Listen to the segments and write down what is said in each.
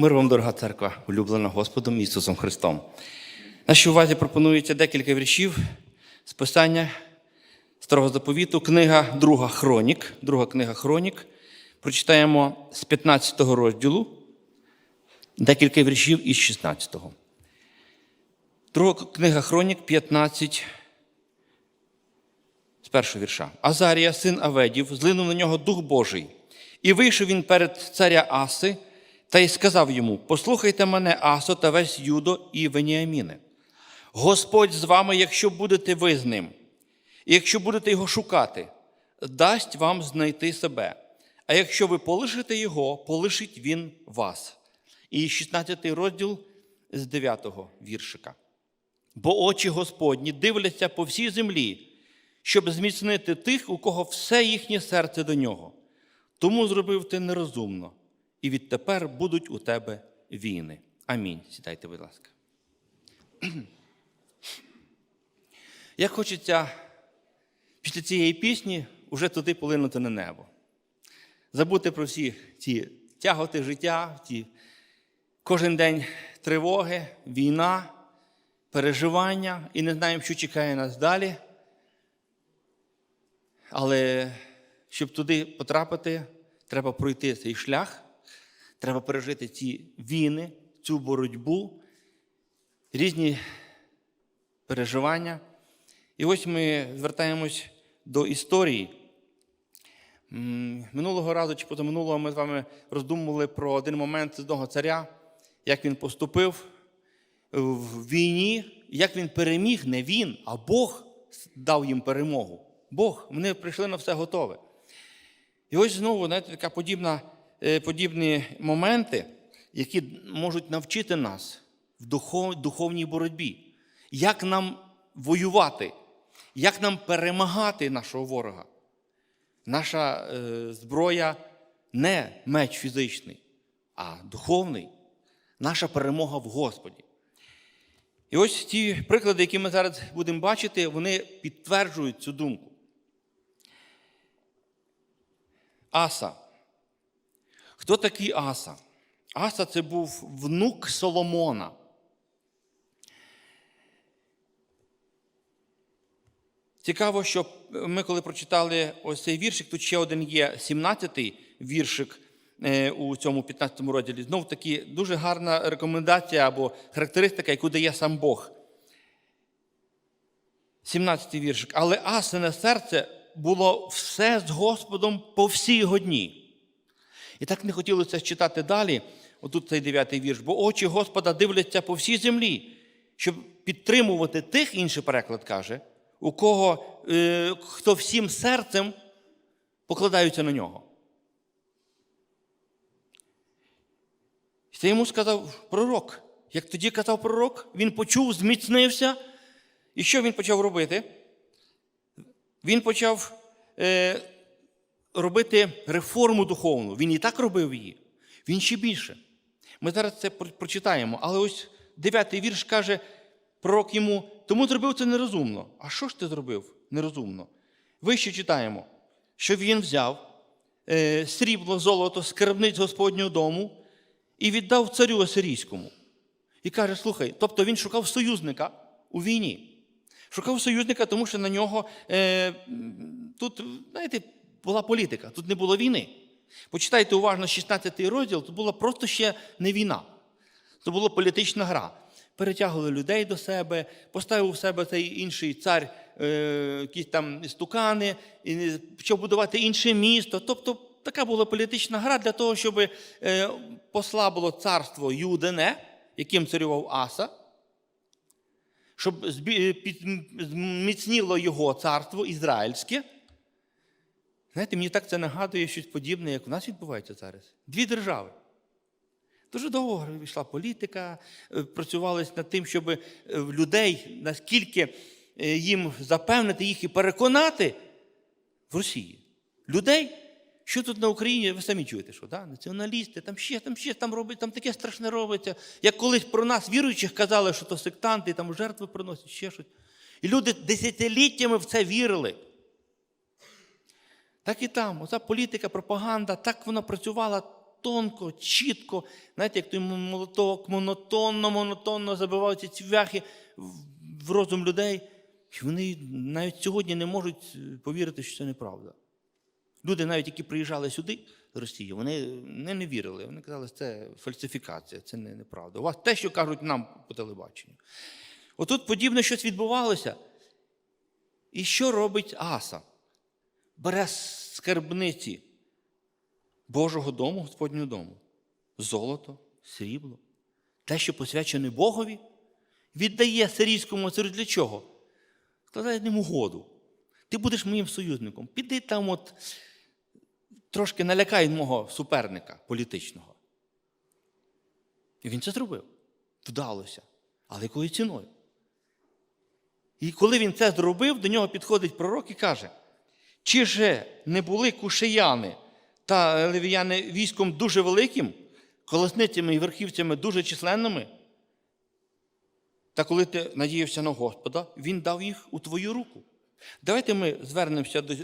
Мир вам, дорога церква, улюблена Господом Ісусом Христом. Нашій увазі пропонується декілька віршів з писання Старого заповіту, книга Друга Хронік. Друга книга Хронік. Прочитаємо з 15 розділу декілька віршів із 16. го Друга книга Хронік 15 з першого вірша. Азарія, син Аведів, злинув на нього Дух Божий. І вийшов він перед царя Аси та й сказав йому: Послухайте мене, Асо та весь Юдо і Веніаміне. Господь з вами, якщо будете ви з ним, і якщо будете його шукати, дасть вам знайти себе. А якщо ви полишите його, полишить він вас. І 16 розділ з 9 віршика. Бо очі Господні дивляться по всій землі, щоб зміцнити тих, у кого все їхнє серце до нього. Тому зробив ти нерозумно, і відтепер будуть у тебе війни. Амінь. Сідайте, будь ласка. Як хочеться після цієї пісні вже туди полинути на небо. Забути про всі ці тяготи життя, ті кожен день тривоги, війна, переживання і не знаємо, що чекає нас далі. Але щоб туди потрапити, треба пройти цей шлях, треба пережити ці війни, цю боротьбу, різні переживання. І ось ми звертаємось до історії. Минулого разу чи позаминулого ми з вами роздумували про один момент з одного царя, як він поступив в війні, як він переміг, не він, а Бог дав їм перемогу. Бог, вони прийшли на все готове. І ось знову, знаєте, така подібна, подібні моменти, які можуть навчити нас в духовній боротьбі. Як нам воювати, як нам перемагати нашого ворога. Наша е, зброя не меч фізичний, а духовний. Наша перемога в Господі. І ось ті приклади, які ми зараз будемо бачити, вони підтверджують цю думку. Аса. Хто такий Аса? Аса це був внук Соломона. Цікаво, що ми, коли прочитали ось цей віршик, тут ще один є 17-й віршик е, у цьому 15 му розділі. Знов таки дуже гарна рекомендація або характеристика, яку дає сам Бог. 17-й віршик. Але асине серце було все з Господом по всі його дні. І так не хотілося читати далі, отут цей 9-й вірш, бо очі Господа дивляться по всій землі, щоб підтримувати тих, інший переклад каже, у кого е, хто всім серцем покладаються на нього. І це йому сказав пророк. Як тоді казав пророк, він почув, зміцнився. І що він почав робити? Він почав е, робити реформу духовну. Він і так робив її. Він ще більше. Ми зараз це прочитаємо. Але ось дев'ятий вірш каже, пророк йому, тому зробив це нерозумно. А що ж ти зробив нерозумно? Вище читаємо, що він взяв е, срібло, золото, скарбниць Господнього дому і віддав царю Асирійському. І каже: слухай, тобто він шукав союзника у війні. Шукав союзника, тому що на нього е, тут, знаєте, була політика, тут не було війни. Почитайте уважно 16 розділ, тут була просто ще не війна. Це була політична гра. Перетягували людей до себе, поставив у себе цей інший цар, е, якісь там стукани, і почав будувати інше місто. Тобто така була політична гра для того, щоб е, послабило царство Юдене, яким царював Аса, щоб зміцніло його царство ізраїльське. Знаєте, мені так це нагадує щось подібне, як у нас відбувається зараз. Дві держави. Дуже довго йшла політика, е, працювалися над тим, щоб е, людей наскільки е, їм запевнити їх і переконати в Росії. Людей, що тут на Україні, ви самі чуєте, що да? націоналісти, там ще, там ще, там робить, там таке страшне робиться. Як колись про нас, віруючих, казали, що то сектанти, там жертви приносять, ще щось. І люди десятиліттями в це вірили. Так і там, оця політика, пропаганда, так вона працювала тонко, чітко, знаєте, як той молоток монотонно, монотонно забиваються цвяхи в в розум людей. І вони навіть сьогодні не можуть е, повірити, що це неправда. Люди, навіть які приїжджали сюди, з Росії, вони не, не вірили. Вони казали, що це фальсифікація, це не, неправда. У вас те, що кажуть нам по телебаченню. Отут подібне щось відбувалося. І що робить Аса? Бере скарбниці Божого дому, Господнього дому. Золото, срібло, те, що посвячене Богові, віддає сирійському царю для чого? Складає ним угоду. Ти будеш моїм союзником. Піди там, от трошки налякай мого суперника політичного. І він це зробив. Вдалося. Але якою ціною? І коли він це зробив, до нього підходить пророк і каже: чи же не були кушеяни та левіяни військом дуже великим, колесницями і верхівцями дуже численними? Та коли ти надіявся на Господа, Він дав їх у твою руку. Давайте ми звернемося до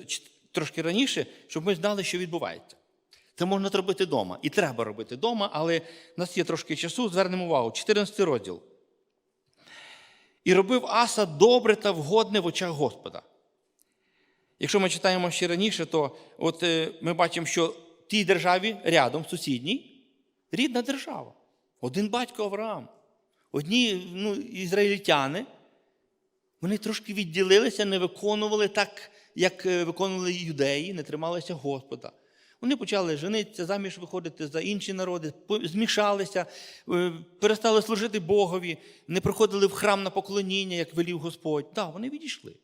трошки раніше, щоб ми знали, що відбувається. Це можна зробити вдома. І треба робити вдома, але в нас є трошки часу, звернемо увагу. 14 розділ. І робив Аса добре та вгодне в очах Господа. Якщо ми читаємо ще раніше, то от е, ми бачимо, що тій державі рядом, сусідній, рідна держава. Один батько Авраам. Одні ну, ізраїльтяни, вони трошки відділилися, не виконували так, як е, виконували юдеї, не трималися Господа. Вони почали женитися, заміж виходити за інші народи, змішалися, е, перестали служити Богові, не приходили в храм на поклоніння, як велів Господь. Так, вони відійшли.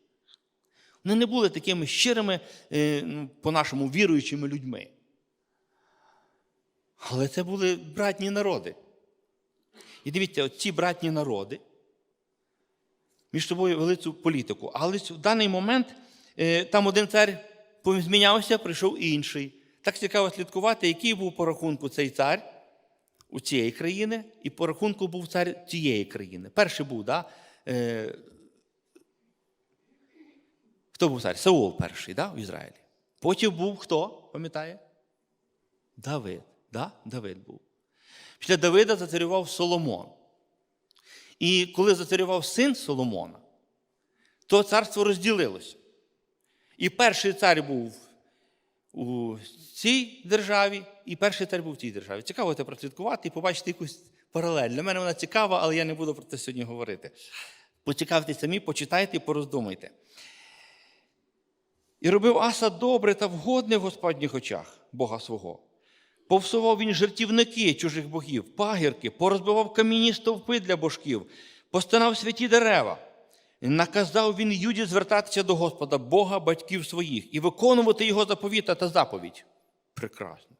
Вони не були такими щирими, е, ну, по-нашому, віруючими людьми. Але це були братні народи. І дивіться, ці братні народи між собою вели цю політику. Але в даний момент е, там один цар змінявся, прийшов інший. Так цікаво слідкувати, який був по рахунку цей цар у цієї країни, і по рахунку був цар цієї країни. Перший був, да? Хто був цар? Саул перший да? в Ізраїлі. Потім був хто, пам'ятає? Давид. Да? Давид був. Після Давида зацарював Соломон. І коли зацарював син Соломона, то царство розділилося. І перший цар був у цій державі, і перший цар був в цій державі. Цікаво це прослідкувати і побачити якусь паралель. Для мене вона цікава, але я не буду про це сьогодні говорити. Поцікавте самі, почитайте і пороздумайте. І робив Аса добре та вгодне в Господніх очах Бога свого. Повсував він жертівники чужих богів, пагірки, порозбивав камінні стовпи для божків, постинав святі дерева. Наказав він Юді звертатися до Господа, Бога батьків своїх, і виконувати його заповіта та заповідь. Прекрасно.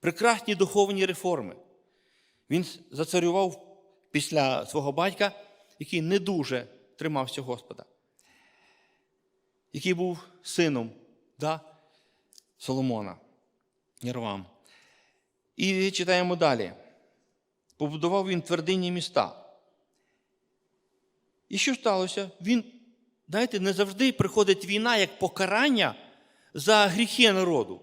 Прекрасні духовні реформи. Він зацарював після свого батька, який не дуже тримався Господа, який був сином да, Соломона, Єрвам. І читаємо далі. Побудував він твердинні міста. І що сталося? Він, знаєте, не завжди приходить війна як покарання за гріхи народу.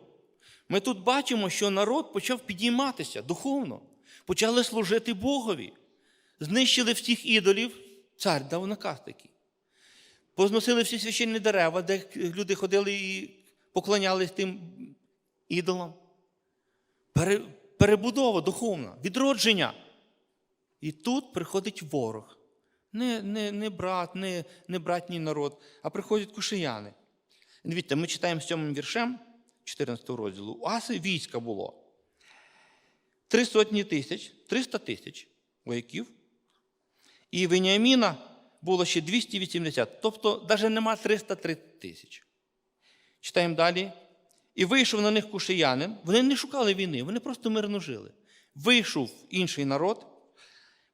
Ми тут бачимо, що народ почав підійматися духовно, почали служити Богові, знищили всіх ідолів, цар дав наказ такий. Позносили всі священні дерева, де люди ходили і поклонялись тим ідолам. Перебудова духовна, відродження. І тут приходить ворог. Не, не, не брат, не, не братній народ, а приходять кушияни. Дивіться, ми читаємо сьомим віршем 14 розділу. У Аси війська було. Три сотні тисяч, 300 тисяч вояків. І Веніаміна було ще 280, тобто навіть нема 303 тисяч. Читаємо далі. І вийшов на них кушиянин. Вони не шукали війни, вони просто мирно жили. Вийшов інший народ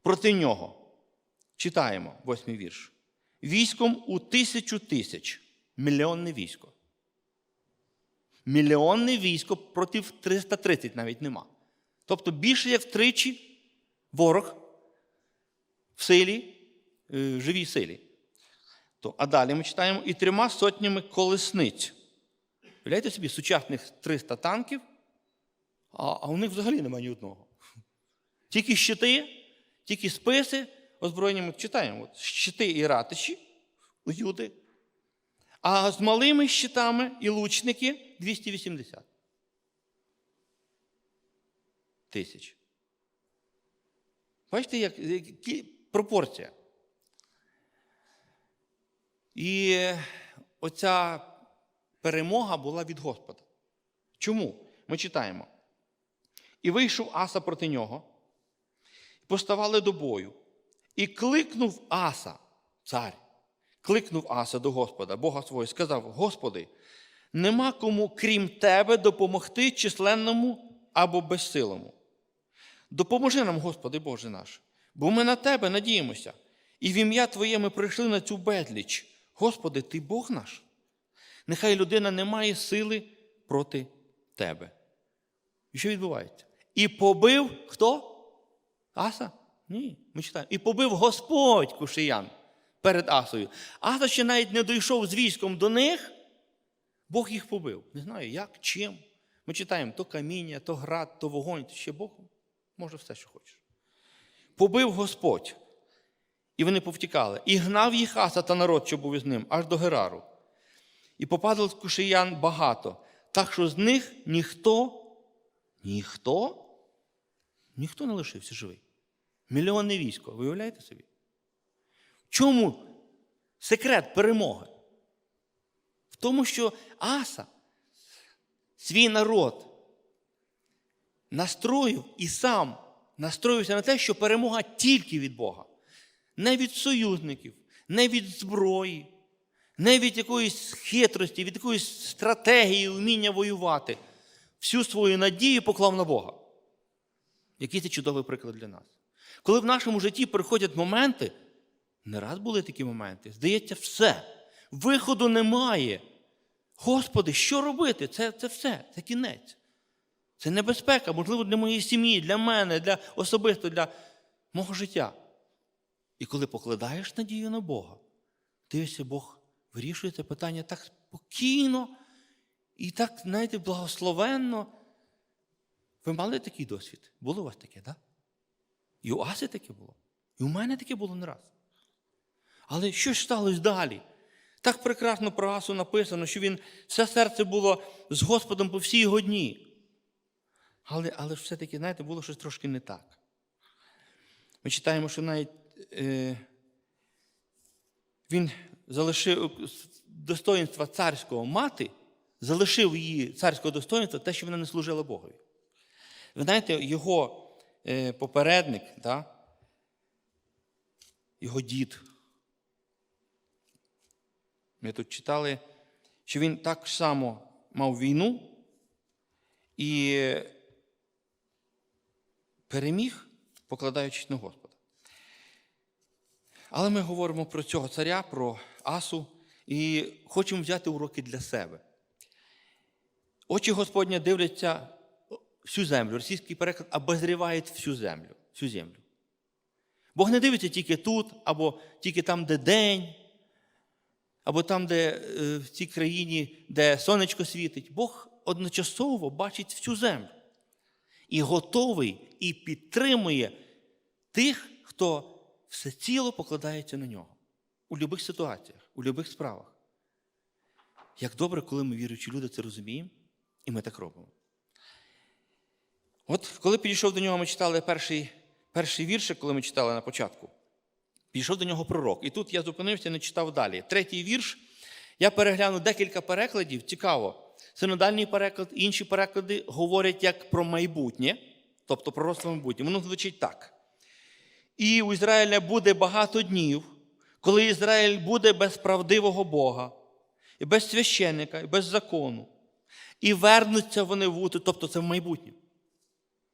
проти нього. Читаємо восьмий вірш. Військом у тисячу тисяч. Мільйонне військо. Мільйонне військо проти 330 навіть нема. Тобто більше як втричі ворог в силі, живій силі. То, а далі ми читаємо і трьома сотнями колесниць. Уявляєте собі, сучасних 300 танків, А, а у них взагалі немає ні одного. Тільки щити, тільки списи озброєні. Ми читаємо. От, щити і ратиші Юди. А з малими щитами і лучники 280 тисяч. Бачите, як, які пропорція. І оця перемога була від Господа. Чому? Ми читаємо. І вийшов Аса проти нього, поставали до бою. І кликнув Аса, цар, кликнув Аса до Господа, Бога свого, і сказав: Господи, нема кому, крім Тебе, допомогти численному або безсилому. Допоможи нам, Господи Боже наш, бо ми на Тебе надіємося, і в ім'я Твоє ми прийшли на цю безліч. Господи, Ти Бог наш. Нехай людина не має сили проти Тебе. І що відбувається? І побив хто? Аса? Ні, ми читаємо. І побив Господь кушиян перед Асою. Аса ще навіть не дійшов з військом до них, Бог їх побив. Не знаю, як, чим. Ми читаємо то каміння, то град, то вогонь, то ще Бог може все, що хочеш. Побив Господь. І вони повтікали. І гнав їх Аса та народ, що був із ним, аж до Герару. І попадало з кушиян багато, так що з них ніхто, ніхто, ніхто не лишився живий. Мільйонне військо, виявляєте собі? Чому секрет перемоги? В тому, що Аса, свій народ, настроїв і сам настроївся на те, що перемога тільки від Бога. Не від союзників, не від зброї, не від якоїсь хитрості, від якоїсь стратегії, вміння воювати. Всю свою надію поклав на Бога. Який це чудовий приклад для нас. Коли в нашому житті приходять моменти, не раз були такі моменти, здається, все. Виходу немає. Господи, що робити? Це, це все, це кінець. Це небезпека, можливо, для моєї сім'ї, для мене, для особисто, для мого життя. І коли покладаєш надію на Бога, дивишся, Бог вирішує це питання так спокійно і так, знаєте, благословенно. Ви мали такий досвід? Було у вас таке, так? Да? І у Аси таке було. І у мене таке було не раз. Але що ж сталося далі? Так прекрасно про Асу написано, що він все серце було з Господом по всій його дні. Але але ж все-таки, знаєте, було щось трошки не так. Ми читаємо, що навіть він залишив достоїнства царського мати, залишив її царського достоїнства те, що вона не служила Богові. Ви знаєте, його е, попередник, да, його дід. Ми тут читали, що він так само мав війну і переміг, покладаючись на Господа. Але ми говоримо про цього царя, про Асу, і хочемо взяти уроки для себе. Очі Господня дивляться всю землю. Російський переклад обозріває всю землю. всю землю. Бог не дивиться тільки тут, або тільки там, де день, або там, де е, в цій країні, де сонечко світить. Бог одночасово бачить всю землю. І готовий і підтримує тих, хто всеціло покладається на нього у будь-яких ситуаціях, у будь-яких справах. Як добре, коли ми віруючі люди це розуміємо, і ми так робимо. От коли підійшов до нього, ми читали перший перший віршик, коли ми читали на початку. Підійшов до нього пророк. І тут я зупинився, не читав далі. Третій вірш. Я переглянув декілька перекладів. Цікаво. Синодальний переклад, інші переклади говорять як про майбутнє, тобто про майбутнє. Воно звучить так. І у Ізраїля буде багато днів, коли Ізраїль буде без правдивого Бога, і без священника, і без закону. І вернуться вони в утиску, тобто це в майбутнє.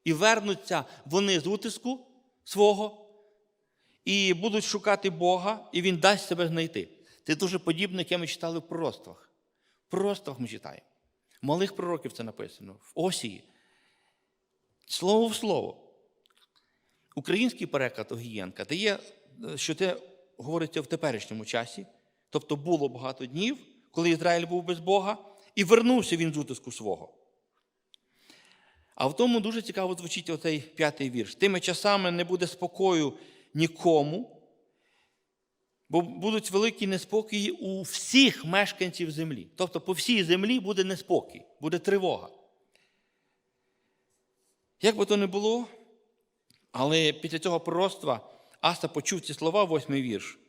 І вернуться вони з утиску свого, і будуть шукати Бога, і Він дасть себе знайти. Це дуже подібне, яке ми читали в пророцтвах. В пророцтвах ми читаємо. Малих пророків це написано, в Осії. Слово в слово. Український переклад Огієнка дає, що це говориться в теперішньому часі. Тобто було багато днів, коли Ізраїль був без Бога, і вернувся він з утиску свого. А в тому дуже цікаво звучить оцей п'ятий вірш. Тими часами не буде спокою нікому, бо будуть великі неспокої у всіх мешканців землі. Тобто по всій землі буде неспокій, буде тривога. Як би то не було, але після цього пророцтва Аса почув ці слова, восьмий вірш,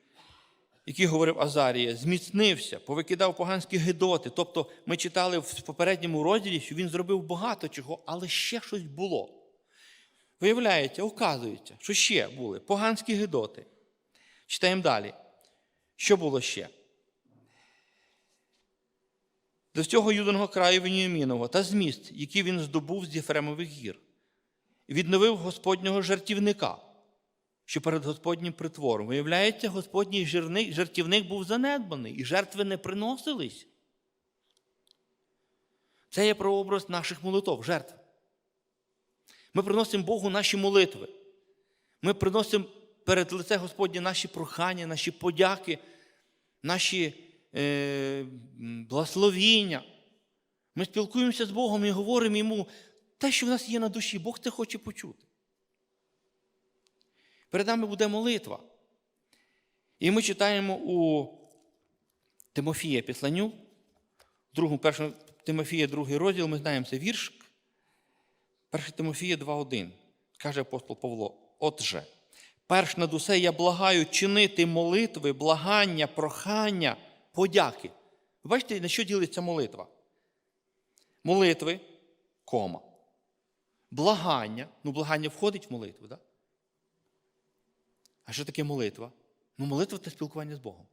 який говорив Азарія, зміцнився, повикидав поганські гидоти. Тобто ми читали в попередньому розділі, що він зробив багато чого, але ще щось було. Виявляється, оказується, що ще були поганські гидоти. Читаємо далі. Що було ще? До цього юдиного краю Веніамінового та з міст, які він здобув з Єфремових гір, відновив Господнього жартівника, що перед Господнім притвором. Виявляється, Господній жартівник був занедбаний, і жертви не приносились. Це є прообраз наших молитов, жертв. Ми приносимо Богу наші молитви. Ми приносимо перед лице Господнє наші прохання, наші подяки, наші е, благословіння. Ми спілкуємося з Богом і говоримо йому те, що в нас є на душі, Бог це хоче почути. Перед нами буде молитва. І ми читаємо у Тимофія Післаню, другому, першому Тимофія, другий розділ, ми знаємо це вірш. 1 Тимофія 2.1. Каже апостол Павло: Отже, перш над усе я благаю чинити молитви, благання, прохання, подяки. Бачите, на що ділиться молитва? Молитви, кома. Благання. Ну, благання входить в молитву, так? А що таке молитва? Ну, молитва це спілкування з Богом.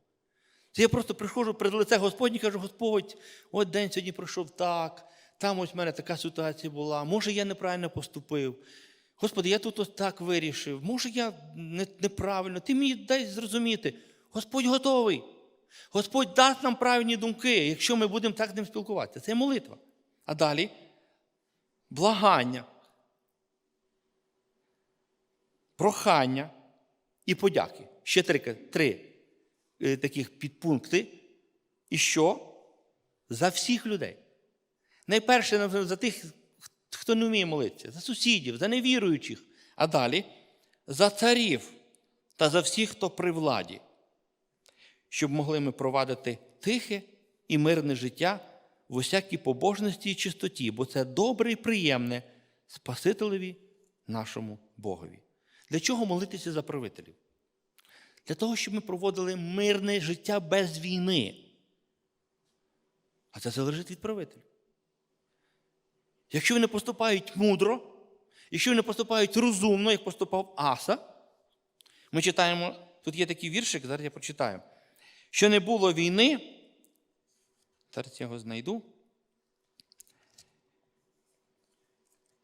Це я просто приходжу перед лице Господнє і кажу, Господь, от день сьогодні пройшов так, там ось в мене така ситуація була, може, я неправильно поступив. Господи, я тут ось так вирішив, може, я неправильно. Ти мені дай зрозуміти. Господь готовий. Господь дасть нам правильні думки, якщо ми будемо так з ним спілкуватися. Це молитва. А далі благання, прохання і подяки. Ще три, три е, таких підпункти. І що? За всіх людей. Найперше за тих, хто не вміє молитися, за сусідів, за невіруючих. А далі за царів та за всіх, хто при владі, щоб могли ми провадити тихе і мирне життя в усякій побожності і чистоті, бо це добре і приємне Спасителеві нашому Богові. Для чого молитися за правителів? Для того, щоб ми проводили мирне життя без війни. А це залежить від правителів. Якщо вони поступають мудро, якщо вони поступають розумно, як поступав Аса, ми читаємо, тут є такий віршик, зараз я прочитаю. Що не було війни, зараз я його знайду.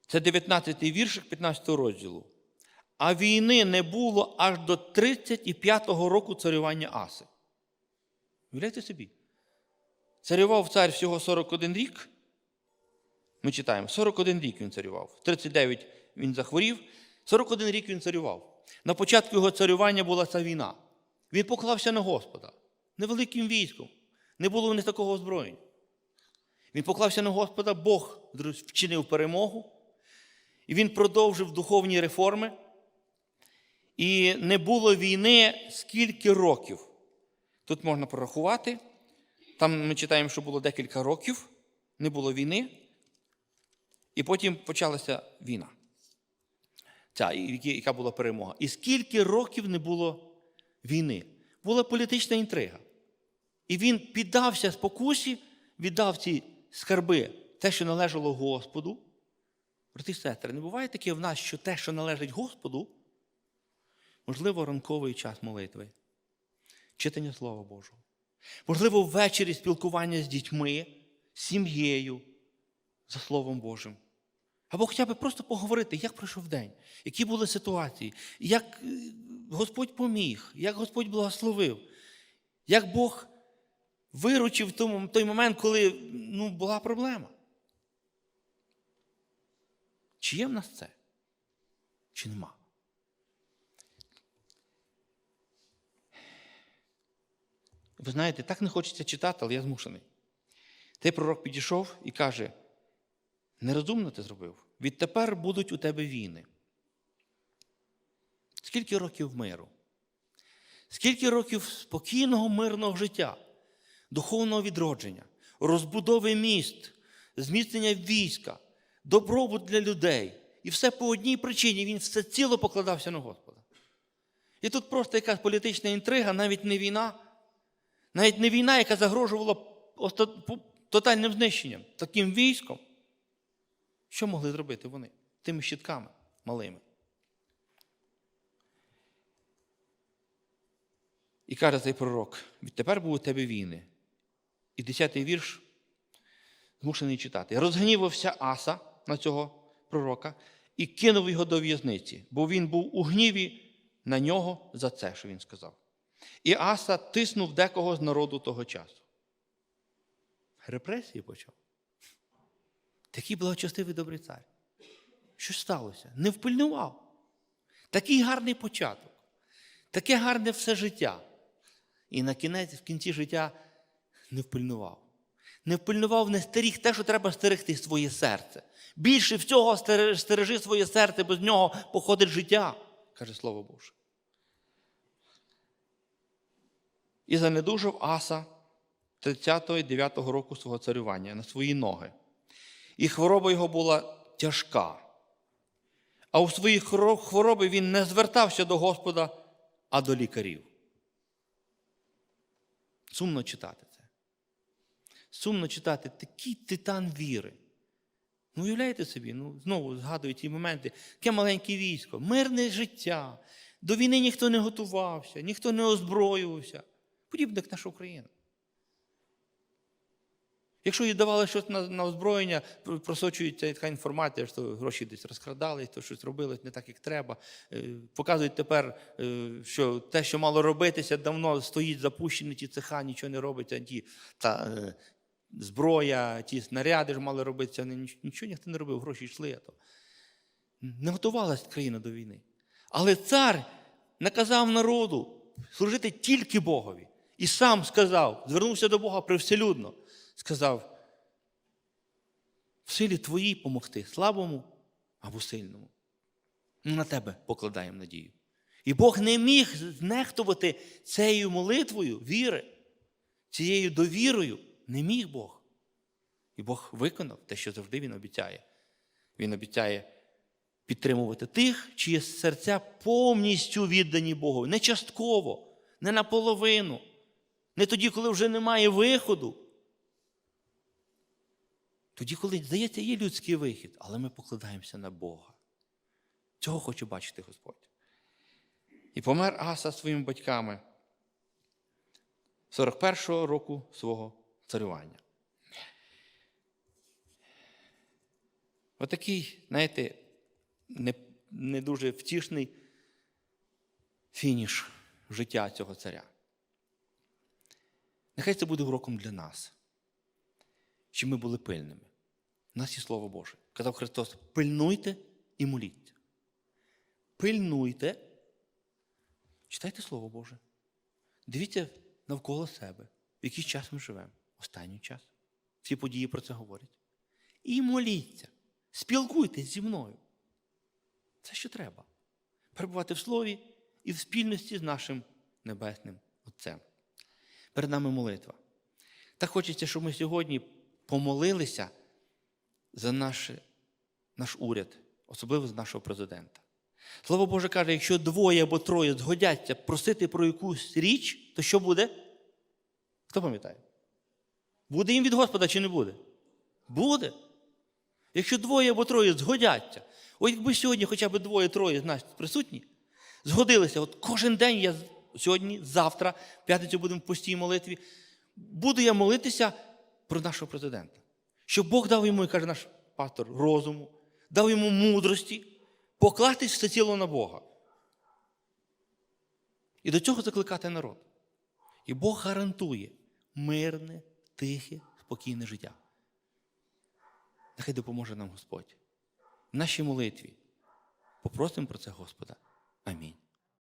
Це 19-й віршик 15 розділу. А війни не було аж до 35-го року царювання Аси. Уявляєте собі? Царював цар всього 41 рік. Ми читаємо, 41 рік він царював. 39 він захворів, 41 рік він царював. На початку його царювання була ця війна. Він поклався на Господа невеликим військом. Не було в них такого озброєння. Він поклався на Господа, Бог вчинив перемогу. І він продовжив духовні реформи. І не було війни скільки років. Тут можна порахувати. Там ми читаємо, що було декілька років, не було війни. І потім почалася війна. Ця, яка була перемога. І скільки років не було війни? Була політична інтрига. І він піддався спокусі, віддав ці скарби, те, що належало Господу. Брати сестри, не буває таке в нас, що те, що належить Господу, можливо, ранковий час молитви, читання Слова Божого. Можливо, ввечері спілкування з дітьми, сім'єю, за Словом Божим. Або хоча б просто поговорити, як пройшов день, які були ситуації, як Господь поміг, як Господь благословив, як Бог виручив той момент, коли ну, була проблема. Чи є в нас це? Чи нема? Ви знаєте, так не хочеться читати, але я змушений. Той пророк підійшов і каже: нерозумно ти зробив, відтепер будуть у тебе війни. Скільки років миру? Скільки років спокійного мирного життя, духовного відродження, розбудови міст, зміцнення війська, добробут для людей. І все по одній причині він все ціло покладався на Господа. І тут просто якась політична інтрига, навіть не війна, навіть не війна, яка загрожувала тотальним знищенням, таким військом. Що могли зробити вони тими щитками малими? І каже цей пророк: відтепер будуть у тебе війни. І десятий вірш змушений читати. Розгнівався Аса на цього пророка і кинув його до в'язниці, бо він був у гніві на нього за це, що він сказав. І Аса тиснув декого з народу того часу. Репресії почав. Такий благочестивий добрий цар. Що сталося? Не впильнував. Такий гарний початок, таке гарне все життя. І на кінець, в кінці життя не впильнував. Не впильнував, не стеріг те, що треба стерегти своє серце. Більше всього стережи, своє серце, бо з нього походить життя, каже Слово Боже. І занедужав Аса 30-го і 9-го року свого царювання на свої ноги. І хвороба його була тяжка. А у своїй хвороби він не звертався до Господа, а до лікарів. Сумно читати це. Сумно читати такий титан віри. Ну, уявляєте собі, ну, знову згадую ті моменти, яке маленьке військо, мирне життя. До війни ніхто не готувався, ніхто не озброювався. Подібно як наша Україна. Якщо їй давали щось на, на озброєння, просочується така інформація, що гроші десь розкрадали, то щось робили не так, як треба. Е, Показують тепер, е, що те, що мало робитися, давно стоїть запущені ті цеха, нічого не робиться, ті та, е, зброя, ті снаряди ж мали робитися, нічого ніхто не робив, гроші йшли. То. Не готувалася країна до війни. Але цар наказав народу служити тільки Богові. І сам сказав, звернувся до Бога привселюдно, сказав, в силі твоїй помогти, слабому або сильному. Ми на тебе покладаємо надію. І Бог не міг знехтувати цією молитвою віри, цією довірою. Не міг Бог. І Бог виконав те, що завжди Він обіцяє. Він обіцяє підтримувати тих, чиї серця повністю віддані Богу. Не частково, не наполовину, не тоді, коли вже немає виходу. Тоді, коли, здається, є людський вихід, але ми покладаємося на Бога. Цього хоче бачити Господь. І помер Аса своїми батьками 41-го року свого царювання. Отакий, знаєте, не, не дуже втішний фініш життя цього царя. Нехай це буде уроком для нас, щоб ми були пильними. У нас є Слово Боже. Казав Христос: пильнуйте і моліться. Пильнуйте, читайте Слово Боже. Дивіться навколо себе, в який час ми живемо. Останній час. Всі події про це говорять. І моліться. Спілкуйтесь зі мною. Це що треба. Перебувати в Слові і в спільності з нашим Небесним Отцем. Перед нами молитва. Так хочеться, щоб ми сьогодні помолилися за наш, наш уряд, особливо за нашого президента. Слово Боже каже, якщо двоє або троє згодяться просити про якусь річ, то що буде? Хто пам'ятає? Буде їм від Господа чи не буде? Буде. Якщо двоє або троє згодяться, от якби сьогодні хоча б двоє-троє з нас присутні, згодилися, от кожен день я сьогодні, завтра, в п'ятницю будемо в постій молитві, буду я молитися про нашого президента. Щоб Бог дав йому, як каже наш пастор, розуму, дав йому мудрості, покластись все ціло на Бога. І до цього закликати народ. І Бог гарантує мирне, тихе, спокійне життя. Нехай допоможе нам Господь. В нашій молитві попросимо про це Господа. Амінь.